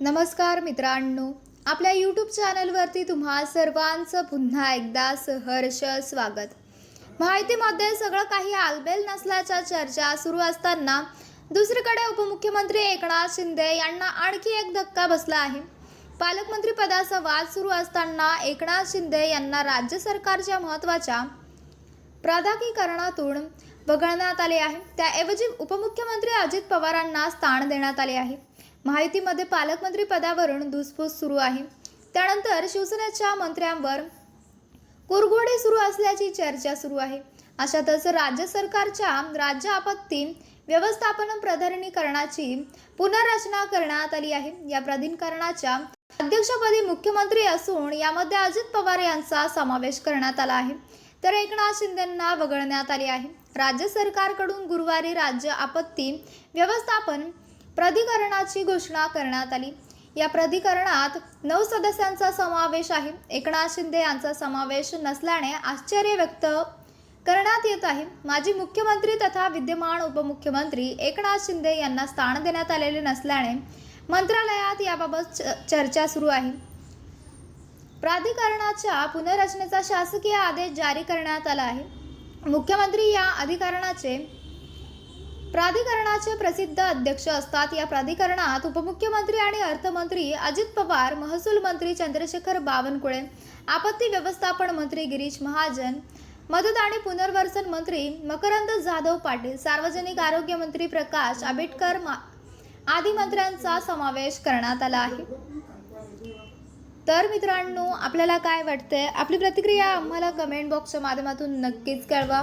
नमस्कार मित्रांनो आपल्या यूट्यूब चॅनलवरती तुम्हा सर्वांचं पुन्हा एकदा सहर्ष स्वागत. माहितीमध्ये सगळं काही आलबेल नसल्याच्या चर्चा सुरू असताना दुसरीकडे उपमुख्यमंत्री एकनाथ शिंदे यांना आणखी एक धक्का बसला आहे. पालकमंत्री पदाचा वाद सुरू असताना एकनाथ शिंदे यांना राज्य सरकारच्या महत्त्वाच्या प्राधाकीकरणातून वगळण्यात आले आहे. त्याऐवजी उपमुख्यमंत्री अजित पवारांना स्थान देण्यात आले आहे. माहितीमध्ये पालकमंत्री पदावरून धुसफूस सुरू आहे. त्यानंतर शिवसेनेच्या मंत्र्यांवर कुरघोडी सुरू असल्याची चर्चा सुरू आहे. अशातच राज्य सरकारच्या राज्य आपत्ती व्यवस्थापन प्राधिकरणाची पुनर्रचना करण्यात आली आहे. या प्राधिकरणाच्या अध्यक्षपदी मुख्यमंत्री असून यामध्ये अजित पवार यांचा समावेश करण्यात आला आहे. तर एकनाथ शिंदेंना वगळण्यात आले आहे. राज्य सरकारकडून गुरुवारी राज्य आपत्ती व्यवस्थापन प्राधिकरणाची घोषणा करण्यात आली. या प्राधिकरणात नऊ सदस्यांचा समावेश आहे. एकनाथ शिंदे यांचा समावेश नसल्याने आश्चर्य व्यक्त करण्यात येत आहे. माजी मुख्यमंत्री तथा विद्यमान उपमुख्यमंत्री एकनाथ शिंदे यांना स्थान देण्यात आलेले नसल्याने मंत्रालयात याबाबत च- चर्चा सुरू आहे. प्राधिकरणाच्या पुनर्रचनेचा शासकीय आदेश जारी करण्यात आला आहे. मुख्यमंत्री या अधिकरणाचे प्राधिकरणाचे प्रसिद्ध अध्यक्ष असतात. या प्राधिकरणात उपमुख्यमंत्री आणि अर्थमंत्री अजित पवार महसूल मंत्री चंद्रशेखर बावनकुळे आपत्ती व्यवस्थापन मंत्री गिरीश महाजन मदत आणि पुनर्वसन मंत्री मकरंद जाधव पाटील सार्वजनिक आरोग्य मंत्री प्रकाश आंबेडकर मा- आदी मंत्र्यांचा समावेश करण्यात आला आहे. तर मित्रांनो आपल्याला काय वाटतंय? आपली प्रतिक्रिया आम्हाला कमेंट बॉक्सच्या माध्यमातून नक्कीच कळवा.